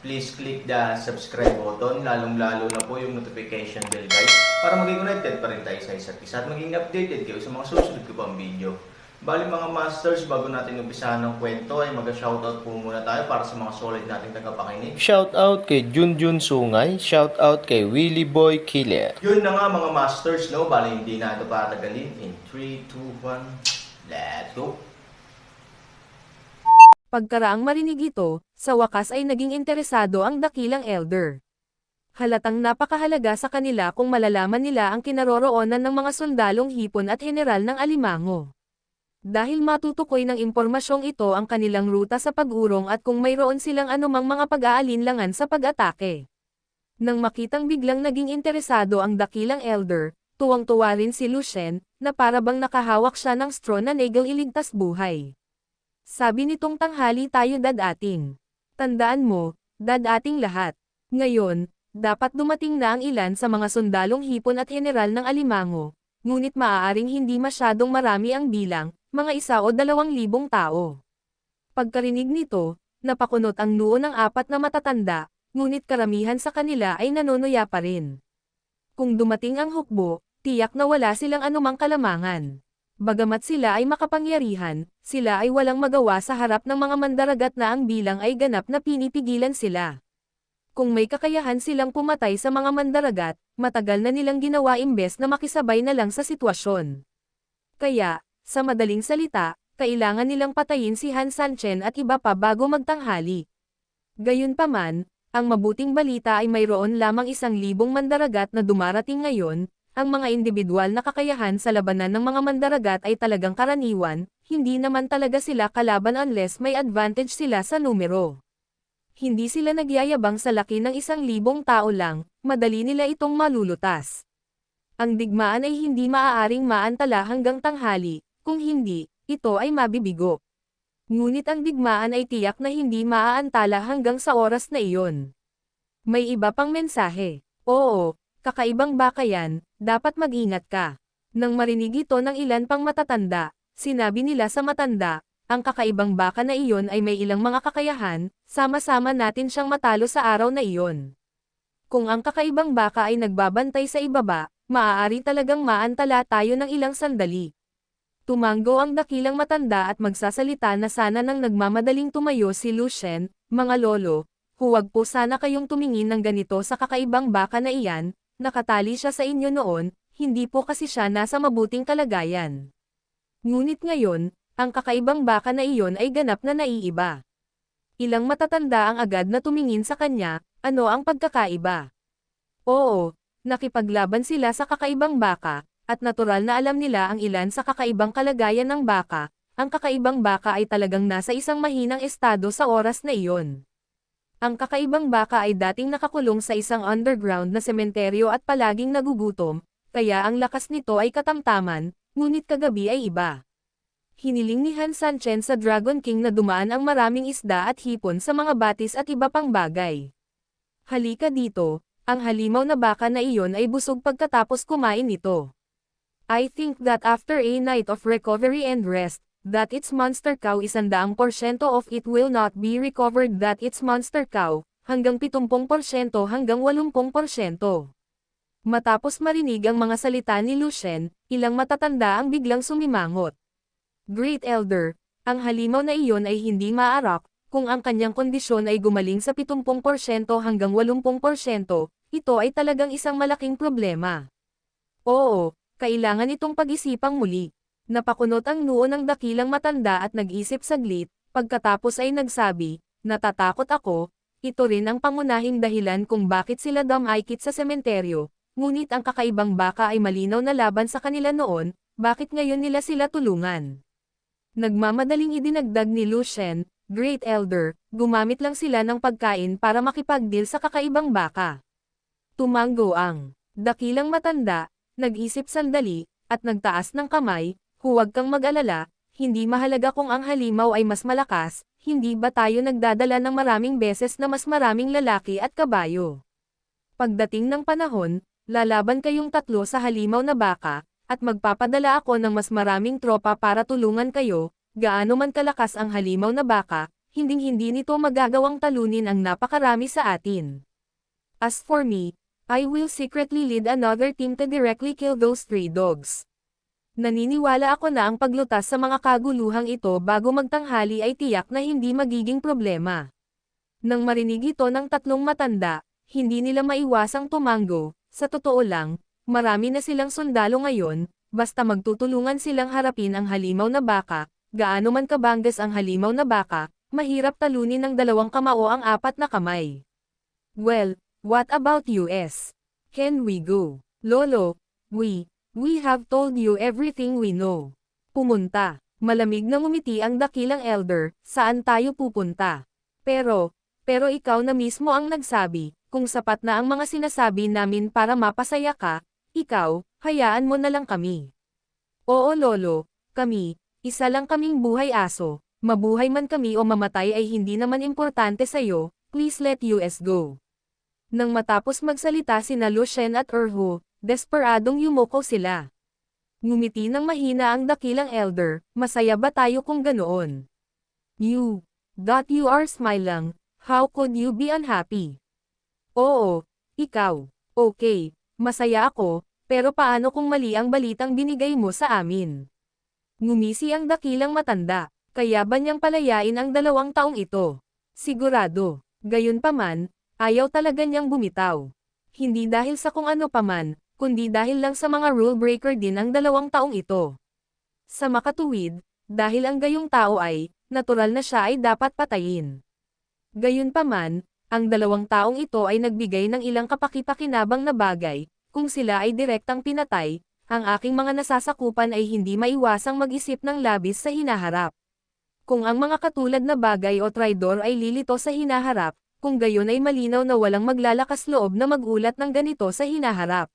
please click the subscribe button, lalong-lalo na po yung notification bell guys, para maging connected pa rin tayo sa isa't isa at maging updated kayo sa mga susunod ko pang video. Bali mga masters, bago natin umpisahan ng kwento ay mag-shoutout po muna tayo para sa mga solid nating tagapakinig. Shout out kay Junjun Sungay, shout out kay Willy Boy Killer. Yun na nga mga masters, no? Bali hindi na ito patagalin. In 3, 2, 1, let's go! Pagkaraang marinig ito, sa wakas ay naging interesado ang dakilang elder. Halatang napakahalaga sa kanila kung malalaman nila ang kinaroroonan ng mga sundalong hipon at general ng alimango. Dahil matutukoy ng impormasyong ito ang kanilang ruta sa pag-urong at kung mayroon silang anumang mga pag-aalinlangan sa pag-atake. Nang makitang biglang naging interesado ang dakilang elder, tuwang-tuwa rin si Lucien, na para bang nakahawak siya ng straw na negal iligtas buhay. Sabi nitong tanghali tayo dadating. Tandaan mo, dadating lahat. Ngayon, dapat dumating na ang ilan sa mga sundalong hipon at general ng alimango, ngunit maaaring hindi masyadong marami ang bilang, mga isa o dalawang libong tao. Pagkarinig nito, napakunot ang noo ng apat na matatanda, ngunit karamihan sa kanila ay nanonoya pa rin. Kung dumating ang hukbo, tiyak na wala silang anumang kalamangan. Bagamat sila ay makapangyarihan, sila ay walang magawa sa harap ng mga mandaragat na ang bilang ay ganap na pinipigilan sila. Kung may kakayahan silang pumatay sa mga mandaragat, matagal na nilang ginawa imbes na makisabay na lang sa sitwasyon. Kaya, sa madaling salita, kailangan nilang patayin si Han Sanchen at iba pa bago magtanghali. Gayunpaman, ang mabuting balita ay mayroon lamang isang libong mandaragat na dumarating ngayon, ang mga individual na kakayahan sa labanan ng mga mandaragat ay talagang karaniwan, hindi naman talaga sila kalaban unless may advantage sila sa numero. Hindi sila nagyayabang sa laki ng isang libong tao lang, madali nila itong malulutas. Ang digmaan ay hindi maaaring maantala hanggang tanghali, kung hindi, ito ay mabibigo. Ngunit ang digmaan ay tiyak na hindi maaantala hanggang sa oras na iyon. May iba pang mensahe. Oo, kakaibang baka yan, dapat mag-ingat ka. Nang marinig ito ng ilan pang matatanda, sinabi nila sa matanda, ang kakaibang baka na iyon ay may ilang mga kakayahan, sama-sama natin siyang matalo sa araw na iyon. Kung ang kakaibang baka ay nagbabantay sa ibaba, maaari talagang maantala tayo ng ilang sandali. Tumanggo ang dakilang matanda at magsasalita na sana nang nagmamadaling tumayo si Lucien, mga lolo, huwag po sana kayong tumingin ng ganito sa kakaibang baka na iyan, nakatali siya sa inyo noon, hindi po kasi siya nasa mabuting kalagayan. Ngunit ngayon, ang kakaibang baka na iyon ay ganap na naiiba. Ilang matatanda ang agad na tumingin sa kanya, ano ang pagkakaiba? Oo, nakipaglaban sila sa kakaibang baka, at natural na alam nila ang ilan sa kakaibang kalagayan ng baka, ang kakaibang baka ay talagang nasa isang mahinang estado sa oras na iyon. Ang kakaibang baka ay dating nakakulong sa isang underground na sementeryo at palaging nagugutom, kaya ang lakas nito ay katamtaman, ngunit kagabi ay iba. Hiniling ni Han Sanchen sa Dragon King na dumaan ang maraming isda at hipon sa mga batis at iba pang bagay. Halika dito, ang halimaw na baka na iyon ay busog pagkatapos kumain nito. I think that after a night of recovery and rest, that its monster cow isandaang porsyento of it will not be recovered that its monster cow, hanggang 70% hanggang 80%. Matapos marinig ang mga salita ni Lucien, ilang matatanda ang biglang sumimangot. Great Elder, ang halimaw na iyon ay hindi maarak, kung ang kanyang kondisyon ay gumaling sa 70% hanggang 80%, ito ay talagang isang malaking problema. Oo, kailangan itong pag-isipang muli. Napakunot ang noo ng dakilang matanda at nag-isip saglit, pagkatapos ay nagsabi, natatakot ako, ito rin ang pangunahing dahilan kung bakit sila damaykit sa sementeryo, ngunit ang kakaibang baka ay malinaw na laban sa kanila noon, bakit ngayon nila sila tulungan? Nagmamadaling idinagdag ni Lucien, Great Elder, gumamit lang sila ng pagkain para makipagdeal sa kakaibang baka. Tumanggo ang dakilang matanda, nag-isip sandali, at nagtaas ng kamay, huwag kang mag-alala, hindi mahalaga kung ang halimaw ay mas malakas, hindi ba tayo nagdadala ng maraming beses na mas maraming lalaki at kabayo. Pagdating ng panahon, lalaban kayong tatlo sa halimaw na baka, at magpapadala ako ng mas maraming tropa para tulungan kayo, gaano man kalakas ang halimaw na baka, hinding-hindi nito magagawang talunin ang napakarami sa atin. As for me, I will secretly lead another team to directly kill those three dogs. Naniniwala ako na ang paglutas sa mga kaguluhang ito bago magtanghali ay tiyak na hindi magiging problema. Nang marinig ito ng tatlong matanda, hindi nila maiwasang tumanggo, sa totoo lang, marami na silang sundalo ngayon, basta magtutulungan silang harapin ang halimaw na baka, gaano man kabanggas ang halimaw na baka, mahirap talunin ng dalawang kamao ang apat na kamay. Well, what about US? Can we go? Lolo, we, we have told you everything we know. Pumunta. Malamig na ngumiti ang dakilang elder, saan tayo pupunta? Pero, pero ikaw na mismo ang nagsabi, kung sapat na ang mga sinasabi namin para mapasaya ka, ikaw, hayaan mo na lang kami. Oo lolo, kami, isa lang kaming buhay aso, mabuhay man kami o mamatay ay hindi naman importante sa'yo, please let us go. Nang matapos magsalita sina Lucien at Erho, desperadong yumuko sila. Ngumiti ng mahina ang dakilang elder, masaya ba tayo kung ganoon? You, that you are smiling, how could you be unhappy? Oo, ikaw, okay, masaya ako, pero paano kung mali ang balitang binigay mo sa amin? Ngumisi ang dakilang matanda, kaya ba niyang palayain ang dalawang taong ito? Sigurado, gayon paman, ayaw talaga niyang bumitaw. Hindi dahil sa kung ano paman, kundi dahil lang sa mga rule breaker din ang dalawang taong ito. Sa makatuwid, dahil ang gayong tao ay, natural na siya ay dapat patayin. Gayon paman, ang dalawang taong ito ay nagbigay ng ilang kapakipakinabang na bagay, kung sila ay direktang pinatay, ang aking mga nasasakupan ay hindi maiwasang mag-isip ng labis sa hinaharap. Kung ang mga katulad na bagay o traidor ay lilito sa hinaharap, kung gayon ay malinaw na walang maglalakas loob na magulat ng ganito sa hinaharap.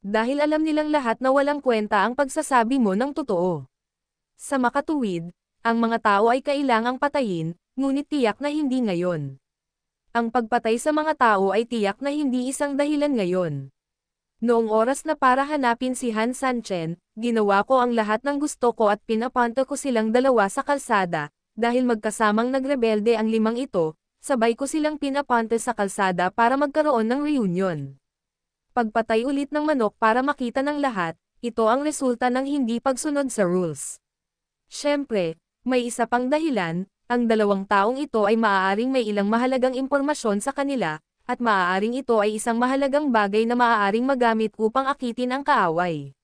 Dahil alam nilang lahat na walang kwenta ang pagsasabi mo ng totoo. Sa makatuwid, ang mga tao ay kailangang patayin, ngunit tiyak na hindi ngayon. Ang pagpatay sa mga tao ay tiyak na hindi isang dahilan ngayon. Noong oras na para hanapin si Han Sanchen, ginawa ko ang lahat ng gusto ko at pinapanto ko silang dalawa sa kalsada, dahil magkasamang nagrebelde ang limang ito, sabay ko silang pinapante sa kalsada para magkaroon ng reunion. Pagpatay ulit ng manok para makita ng lahat, ito ang resulta ng hindi pagsunod sa rules. Siyempre, may isa pang dahilan, ang dalawang taong ito ay maaaring may ilang mahalagang impormasyon sa kanila, at maaaring ito ay isang mahalagang bagay na maaaring magamit upang akitin ang kaaway.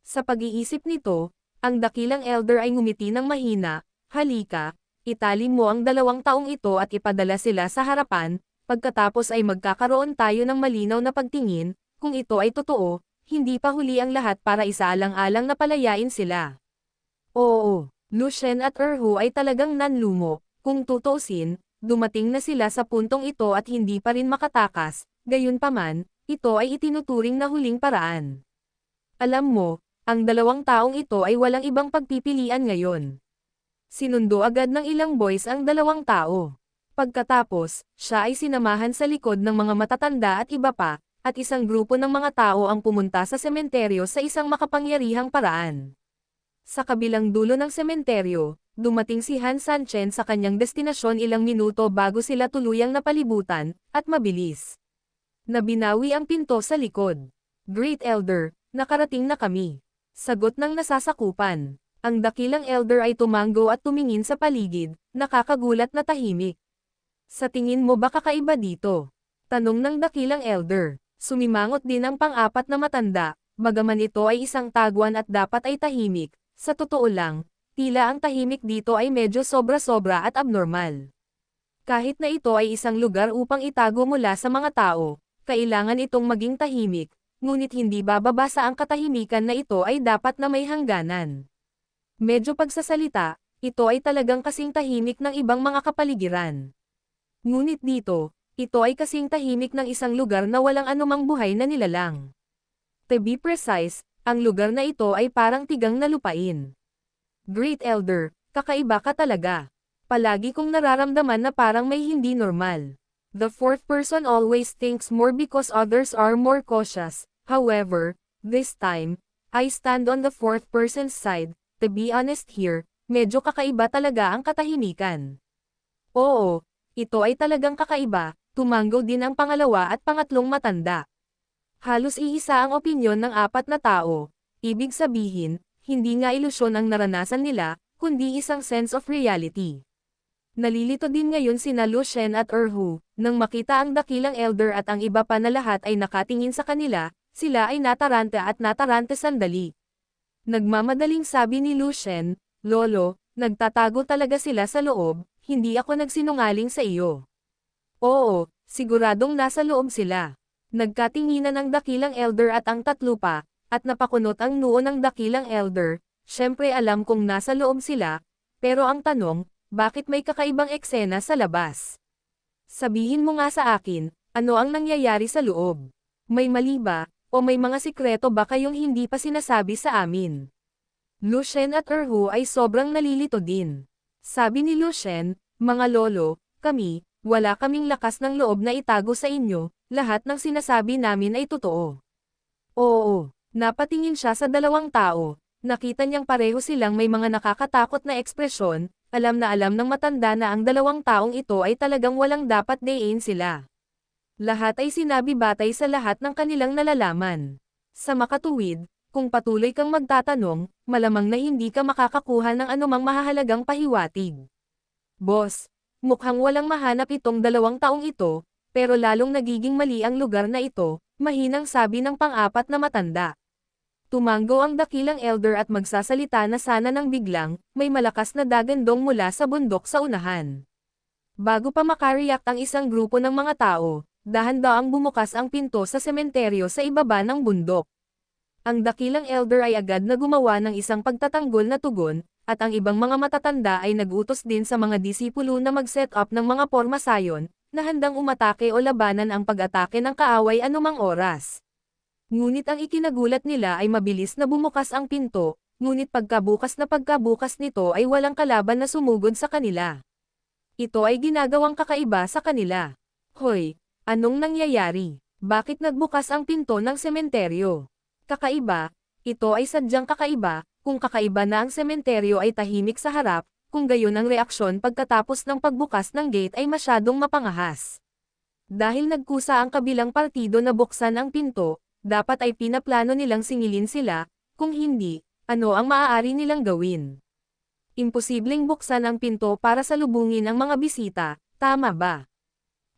Sa pag-iisip nito, ang dakilang elder ay ngumiti ng mahina, halika, itali mo ang dalawang taong ito at ipadala sila sa harapan, pagkatapos ay magkakaroon tayo ng malinaw na pagtingin, kung ito ay totoo, hindi pa huli ang lahat para isaalang-alang na palayain sila. Oo, Lucien at Erhu ay talagang nanlumo, kung tutusin, dumating na sila sa puntong ito at hindi pa rin makatakas, gayunpaman, ito ay itinuturing na huling paraan. Alam mo, ang dalawang taong ito ay walang ibang pagpipilian ngayon. Sinundo agad ng ilang boys ang dalawang tao. Pagkatapos, siya ay sinamahan sa likod ng mga matatanda at iba pa, at isang grupo ng mga tao ang pumunta sa sementeryo sa isang makapangyarihang paraan. Sa kabilang dulo ng sementeryo, dumating si Han Sanchen sa kanyang destinasyon ilang minuto bago sila tuluyang napalibutan, at mabilis. Nabinawi ang pinto sa likod. Great Elder, nakarating na kami. Sagot ng nasasakupan. Ang dakilang elder ay tumanggo at tumingin sa paligid, nakakagulat na tahimik. Sa tingin mo ba kakaiba dito? Tanong ng dakilang elder. Sumimangot din ang pang-apat na matanda, bagaman ito ay isang tagwan at dapat ay tahimik, sa totoo lang, tila ang tahimik dito ay medyo sobra-sobra at abnormal. Kahit na ito ay isang lugar upang itago mula sa mga tao, kailangan itong maging tahimik, ngunit hindi bababa sa ang katahimikan na ito ay dapat na may hangganan. Medyo pagsasalita, ito ay talagang kasing tahimik ng ibang mga kapaligiran. Ngunit dito, Ito ay kasing tahimik ng isang lugar na walang anumang buhay na nilalang. To be precise, ang lugar na ito ay parang tigang na lupain. Great Elder, kakaiba ka talaga. Palagi kong nararamdaman na parang may hindi normal. The fourth person always thinks more because others are more cautious. However, this time, I stand on the fourth person's side. To be honest here, medyo kakaiba talaga ang katahimikan. Oo, ito ay talagang kakaiba, tumanggo din ang pangalawa at pangatlong matanda. Halos iisa ang opinyon ng apat na tao, ibig sabihin, hindi nga ilusyon ang naranasan nila, kundi isang sense of reality. Nalilito din ngayon sina Lucien at Erhu, nang makita ang dakilang elder at ang iba pa na lahat ay nakatingin sa kanila, sila ay natarante at natarante sandali. Nagmamadaling sabi ni Lucien, Lolo, nagtatago talaga sila sa loob, hindi ako nagsinungaling sa iyo. Oo, siguradong nasa loob sila. Nagkatinginan ang dakilang elder at ang tatlo pa, at napakunot ang noo ng dakilang elder, syempre alam kong nasa loob sila, pero ang tanong, bakit may kakaibang eksena sa labas? Sabihin mo nga sa akin, ano ang nangyayari sa loob? May mali ba, o may mga sikreto ba kayong hindi pa sinasabi sa amin? Lucien at Erhu ay sobrang nalilito din. Sabi ni Lucien, mga lolo, kami, wala kaming lakas ng loob na itago sa inyo, lahat ng sinasabi namin ay totoo. Oo, napatingin siya sa dalawang tao, nakita niyang pareho silang may mga nakakatakot na ekspresyon, alam na alam ng matanda na ang dalawang taong ito ay talagang walang dapat dayin sila. Lahat ay sinabi batay sa lahat ng kanilang nalalaman. Sa makatuwid, kung patuloy kang magtatanong, malamang na hindi ka makakakuha ng anumang mahahalagang pahiwatig. Boss, mukhang walang mahanap itong dalawang taong ito, pero lalong nagiging mali ang lugar na ito, mahinang sabi ng pang-apat na matanda. Tumanggo ang dakilang elder at magsasalita na sana ng biglang, may malakas na dagandong mula sa bundok sa unahan. Bago pa makareact ang isang grupo ng mga tao, dahan-daang bumukas ang pinto sa sementeryo sa ibaba ng bundok. Ang dakilang elder ay agad na gumawa ng isang pagtatanggol na tugon, at ang ibang mga matatanda ay nagutos din sa mga disipulo na mag-set up ng mga pormasayon, na handang umatake o labanan ang pag-atake ng kaaway anumang oras. Ngunit ang ikinagulat nila ay mabilis na bumukas ang pinto, ngunit pagkabukas na pagkabukas nito ay walang kalaban na sumugod sa kanila. Ito ay ginagawang kakaiba sa kanila. Hoy, anong nangyayari? Bakit nagbukas ang pinto ng sementeryo? Kakaiba, ito ay sadyang kakaiba, kung kakaiba na ang sementeryo ay tahimik sa harap, kung gayon ang reaksyon pagkatapos ng pagbukas ng gate ay masyadong mapangahas. Dahil nagkusa ang kabilang partido na buksan ang pinto, dapat ay pinaplano nilang singilin sila, kung hindi, ano ang maaari nilang gawin. Imposibleng buksan ang pinto para salubungin ang mga bisita, tama ba?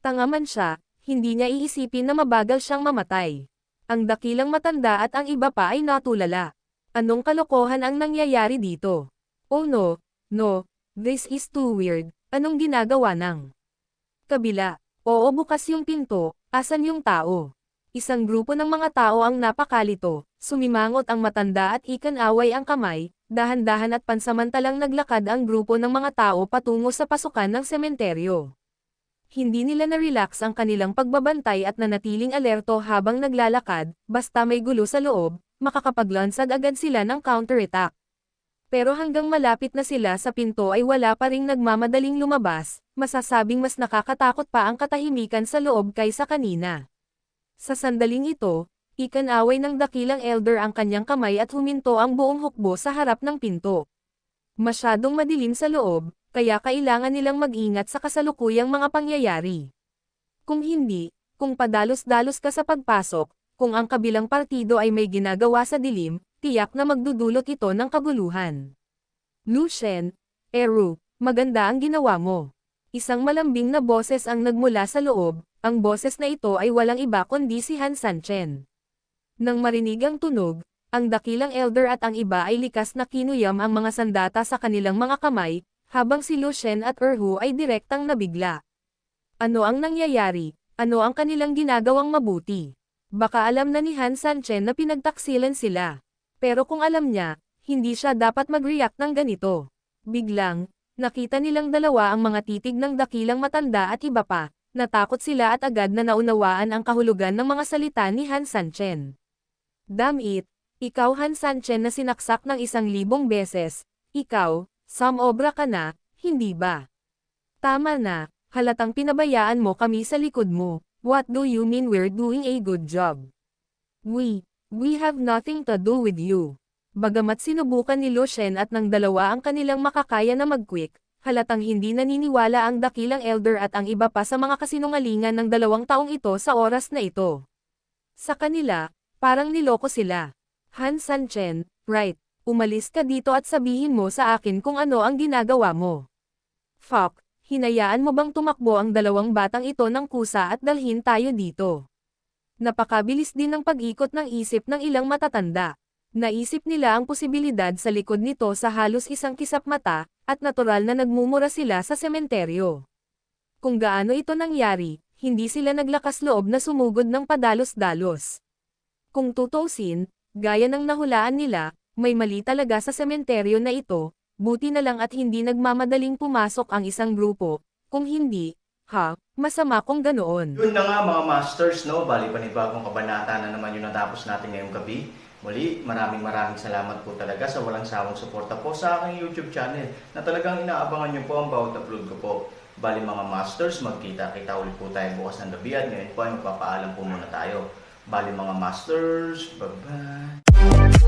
Tanga man siya, hindi niya iisipin na mabagal siyang mamatay. Ang dakilang matanda at ang iba pa ay natulala. Anong kalokohan ang nangyayari dito? Oh no, no, this is too weird, anong ginagawa ng? Kabila, oo bukas yung pinto, asan yung tao? Isang grupo ng mga tao ang napakalito, sumimangot ang matanda at ikan-away ang kamay, dahan-dahan at pansamantalang naglakad ang grupo ng mga tao patungo sa pasukan ng sementeryo. Hindi nila na-relax ang kanilang pagbabantay at nanatiling alerto habang naglalakad, basta may gulo sa loob, makakapaglansad agad sila ng counterattack. Pero hanggang malapit na sila sa pinto ay wala pa ring nagmamadaling lumabas, masasabing mas nakakatakot pa ang katahimikan sa loob kaysa kanina. Sa sandaling ito, ikanaway ng dakilang elder ang kanyang kamay at huminto ang buong hukbo sa harap ng pinto. Masyadong madilim sa loob, kaya kailangan nilang mag-ingat sa kasalukuyang mga pangyayari. Kung hindi, kung padalos-dalos ka sa pagpasok, kung ang kabilang partido ay may ginagawa sa dilim, tiyak na magdudulot ito ng kabuluhan. Lucien, Eru, maganda ang ginawa mo. Isang malambing na boses ang nagmula sa loob, ang boses na ito ay walang iba kundi si Han Sanchen. Nang marinig ang tunog, ang dakilang elder at ang iba ay likas na kinuyam ang mga sandata sa kanilang mga kamay, habang si Lucien at Erhu ay direktang nabigla. Ano ang nangyayari? Ano ang kanilang ginagawang mabuti? Baka alam na ni Han Sanchen na pinagtaksilan sila. Pero kung alam niya, hindi siya dapat mag-react ng ganito. Biglang, nakita nilang dalawa ang mga titig ng dakilang matanda at iba pa, Natakot sila at agad na naunawaan ang kahulugan ng mga salita ni Han Sanchen. Damn it, ikaw Han Sanchen na sinaksak ng isang libong beses, ikaw, samobra ka na, hindi ba? Tama na, halatang pinabayaan mo kami sa likod mo, what do you mean we're doing a good job? We, we have nothing to do with you. Bagamat sinubukan ni Lo Shen at ng dalawa ang kanilang makakaya na mag-quick, halatang hindi naniniwala ang dakilang elder at ang iba pa sa mga kasinungalingan ng dalawang taong ito sa oras na ito. Sa kanila, parang niloko sila. Han Sanchen, right, umalis ka dito at sabihin mo sa akin kung ano ang ginagawa mo. Fuck, hinayaan mo bang tumakbo ang dalawang batang ito ng kusa at dalhin tayo dito? Napakabilis din ng pag-ikot ng isip ng ilang matatanda. Naisip nila ang posibilidad sa likod nito sa halos isang kisap mata, at natural na nagmumura sila sa sementeryo. Kung gaano ito nangyari, hindi sila naglakas loob na sumugod ng padalos-dalos. Kung tutusin, gaya ng nahulaan nila, may mali talaga sa sementeryo na ito, buti na lang at hindi nagmamadaling pumasok ang isang grupo, kung hindi, ha, masama kung ganoon. Yun na nga mga masters, no? Bali panibagong kabanata na naman yung natapos natin ngayong gabi. Muli, maraming maraming salamat po talaga sa walang sawang suporta po sa aking YouTube channel na talagang inaabangan niyo po ang bawat upload ko po. Bali mga masters, magkita-kita ulit po tayo bukas ng gabi at ngayon po ay magpapaalam po muna tayo. Bali mga masters, bye-bye!